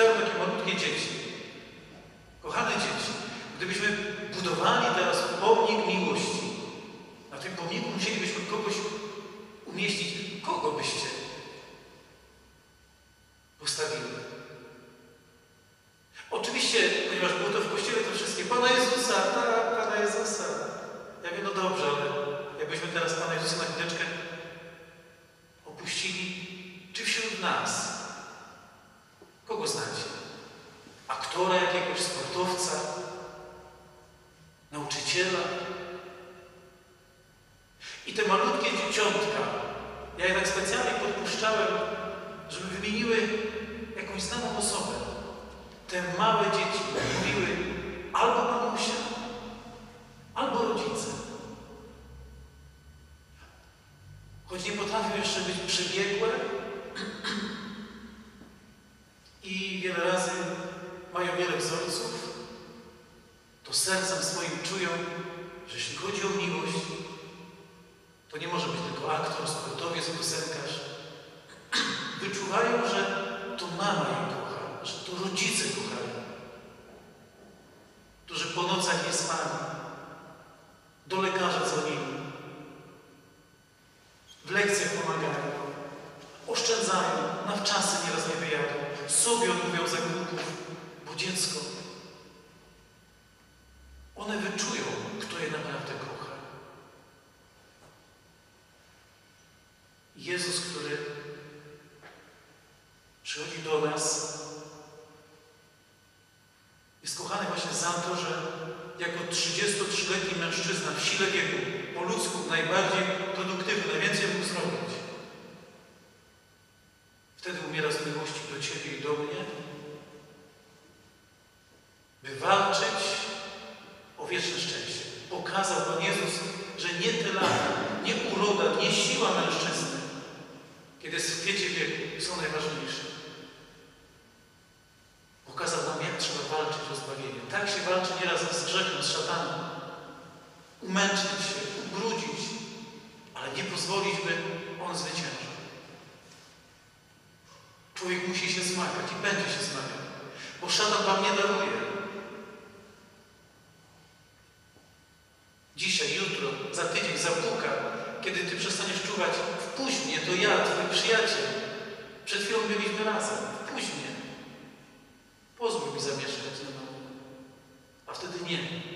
czytałem takie malutkie dzieci. Kochane dzieci, gdybyśmy budowali teraz pomnik miłości, na tym pomniku musielibyśmy kogoś umieścić. Kogo byście postawili? Oczywiście, ponieważ było to w kościele, to wszystkie Pana Jezusa, tak, Pana Jezusa. Ja wiem, no dobrze, ale jakbyśmy teraz Pana Jezusa na chwileczkę I te malutkie dzieciątka, ja je tak specjalnie podpuszczałem, żeby wymieniły jakąś znaną osobę. Te małe dzieci mówiły albo mamusia, albo rodzice. Choć nie potrafią jeszcze być przebiegłe i wiele razy mają wiele wzorców, sercem swoim czują, że jeśli chodzi o miłość, to nie może być tylko aktor, sportowiec, piosenkarz. Wyczuwają, że to mama je kocha, że to rodzice kochają, którzy po nocach nie spali, do lekarza dzwonili, w lekcjach pomagają, oszczędzają, na wczasy nieraz nie wyjadą, sobie odmówią zakupów, bo dziecko, one wyczują, kto je naprawdę kocha. Jezus, który przychodzi do nas, jest kochany właśnie za to, że jako 33-letni mężczyzna w sile wieku, po ludzku najbardziej produktywny, najwięcej mógł zrobić. Wtedy umiera z miłości do Ciebie i do mnie, by walczyć o wieczne szczęście. Pokazał Pan Jezus, że nie te lata, nie uroda, nie siła mężczyzny, kiedy jest w kwiecie wieku, są najważniejsze. Pokazał nam, jak trzeba walczyć o zbawienie. Tak się walczy nieraz z grzechem, z szatanem. Umęczyć się, ubrudzić, ale nie pozwolić, by on zwyciężył. Człowiek musi się zmagać i będzie się zmagał, bo szatan wam nie daruje. Dzisiaj, jutro, za tydzień zapuka, kiedy ty przestaniesz czuwać, wpuść mnie, to ja, twój przyjaciel. Przed chwilą byliśmy razem, wpuść mnie. Pozwól mi zamieszkać na nowo. A wtedy nie.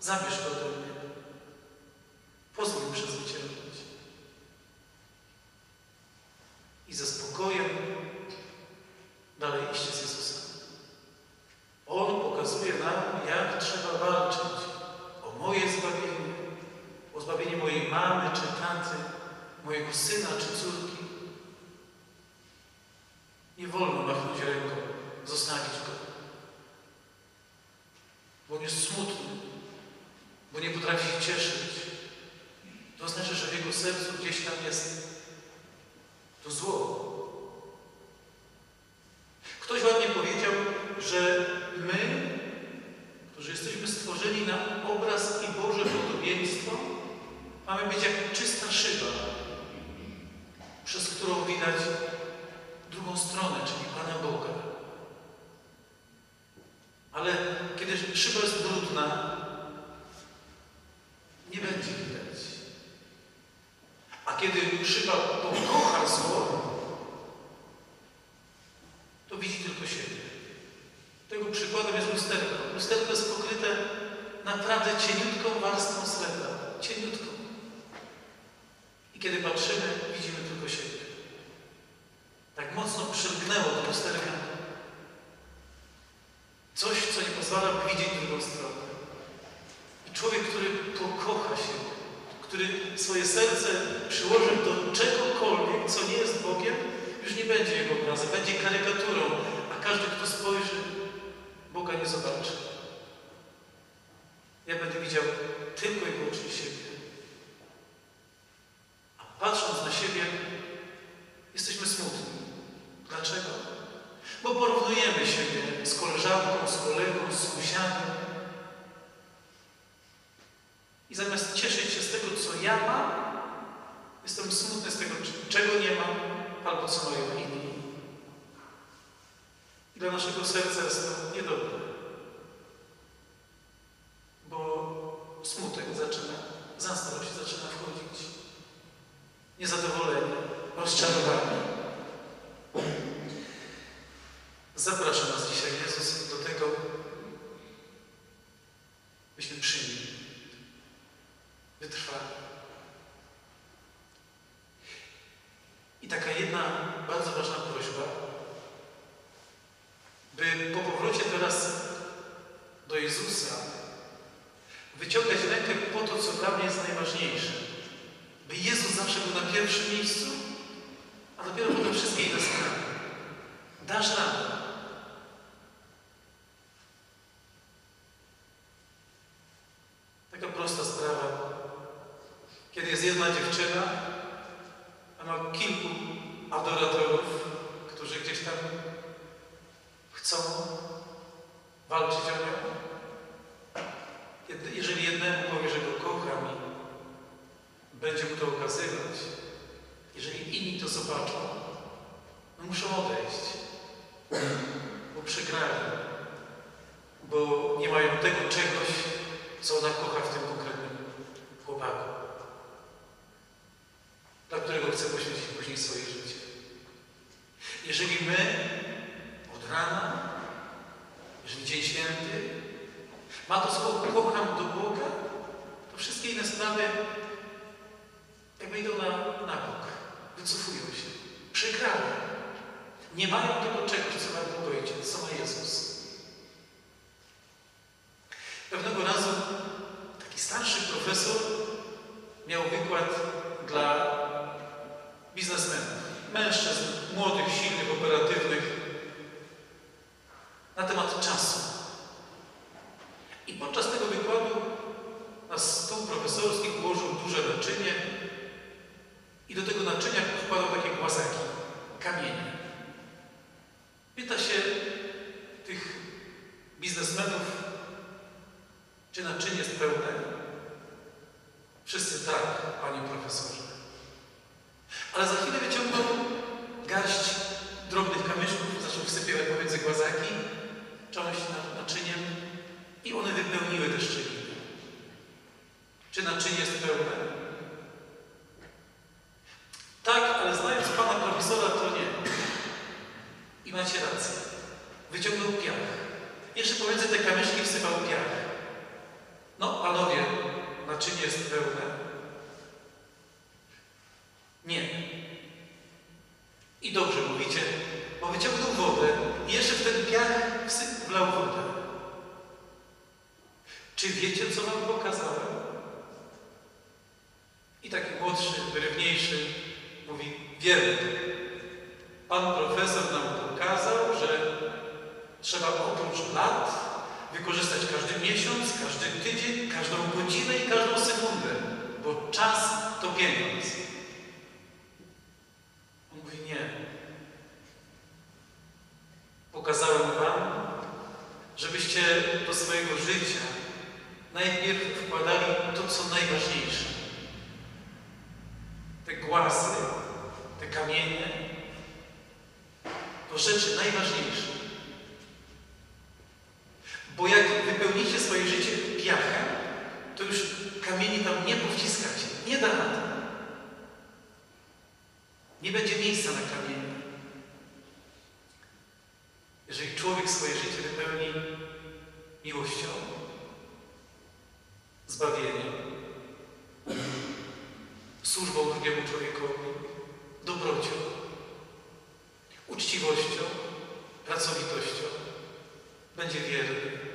Zabierz to ode mnie. Pozwól mi przezwyciężyć. I ze spokojem dalej iść z Jezusem. On pokazuje nam, jak trzeba walczyć o moje zbawienie, o zbawienie mojej mamy czy taty, mojego syna czy córki. Nie wolno machnąć ręką, zostawić go. Bo on jest smutny, bo nie potrafi się cieszyć. To znaczy, że w jego sercu gdzieś tam jest to zło. Ktoś ładnie powiedział, że my, którzy jesteśmy stworzeni na obraz i Boże podobieństwo, mamy być jak czysta szyba, przez którą widać drugą stronę, czyli Pana Boga. Ale kiedy szyba jest brudna, nie będzie widać. A kiedy szyba pokocha zło, to widzi tylko siebie. Tego przykładem jest lusterko. Lusterko jest pokryte naprawdę cieniutką warstwą srebra. Cieniutką. I kiedy patrzymy, widzimy tylko siebie. Tak mocno przymknęło do lusterka coś, co nie pozwala widzieć drugą stronę. I człowiek, który pokocha siebie, który swoje serce przyłoży do czegokolwiek, co nie jest Bogiem, już nie będzie jego obrazem, będzie karykaturą, a każdy, kto spojrzy, Boga nie zobaczy powiedział tylko i wyłącznie siebie. A patrząc na siebie, jesteśmy smutni. Dlaczego? Bo porównujemy siebie z koleżanką, z kolegą, z sąsiadem. I zamiast cieszyć się z tego, co ja mam, jestem smutny z tego, czego nie mam, albo co mają inni. I dla naszego serca jest to niedobre. Niezadowolenie, rozczarowanie. Zaprasza nas dzisiaj Jezus do tego, byśmy przyjęli, wytrwali. I taka jedna bardzo ważna prośba, by po powrocie teraz do Jezusa wyciągać rękę po to, co dla mnie jest najważniejsze. By Jezus zawsze był na pierwszym miejscu, a dopiero potem wszystkie inne sprawy. Dasz radę. Taka prosta sprawa. Kiedy jest jedna dziewczyna, a ma kilku adoratorów, którzy gdzieś tam chcą walczyć o nią. Jed- Jeżeli jednemu powie, że go kocham i będzie mu to okazywać, jeżeli inni to zobaczą, no muszą odejść, bo przegrali, bo nie mają tego czegoś, co ona kocha w tym konkretnym chłopaku, dla którego chce poświęcić później swoje życie. Jeżeli my od rana, jeżeli Dzień Święty ma to słowo kocham do Boga, to wszystkie inne sprawy jakby idą na, na bok, wycofują się, przegrały. Nie mają tego czegoś, co ma Bóg Ojciec, co ma Jezus. Pewnego razu taki starszy profesor miał wykład dla biznesmenów, mężczyzn, młodych, silnych, operatywnych, na temat czasu. I podczas tego wykładu na stół profesorski położył duże naczynie i do tego naczynia wkładał takie głazaki, kamienie. Pyta się tych biznesmenów, czy naczynie jest pełne? Wszyscy tak, panie profesorze. Ale za chwilę wyciągnął garść drobnych kamyczków, zaczął wsypywać pomiędzy głazaki, część na- naczyniem i one wypełniły te szczeliny. Czy naczynie jest pełne? Tak, ale znając pana profesora, to nie. I macie rację. Wyciągnął piach. Jeszcze pomiędzy te kamyczki wsypał piach. No, panowie, naczynie jest pełne. Nie. I dobrze mówicie, bo wyciągnął wodę i jeszcze w ten piach wlał wodę. Czy wiecie, co wam pokazałem? I taki młodszy, wyrywniejszy mówi, wiemy. Pan profesor nam pokazał, że trzeba oprócz lat wykorzystać każdy miesiąc, każdy tydzień, każdą godzinę i każdą sekundę, bo czas to pieniądz. On mówi, nie. Pokazałem wam, żebyście do swojego życia najpierw wkładali to, co najważniejsze. Te głazy, te kamienie, to rzeczy najważniejsze. Bo jak wypełnicie swoje życie piachem, to już kamieni tam nie powciskacie. Nie da rady. Nie będzie miejsca na kamienie. Jeżeli człowiek swoje życie wypełni miłością, zbawieniem, służbą drugiemu człowiekowi, dobrocią, uczciwością, pracowitością, będzie wierny,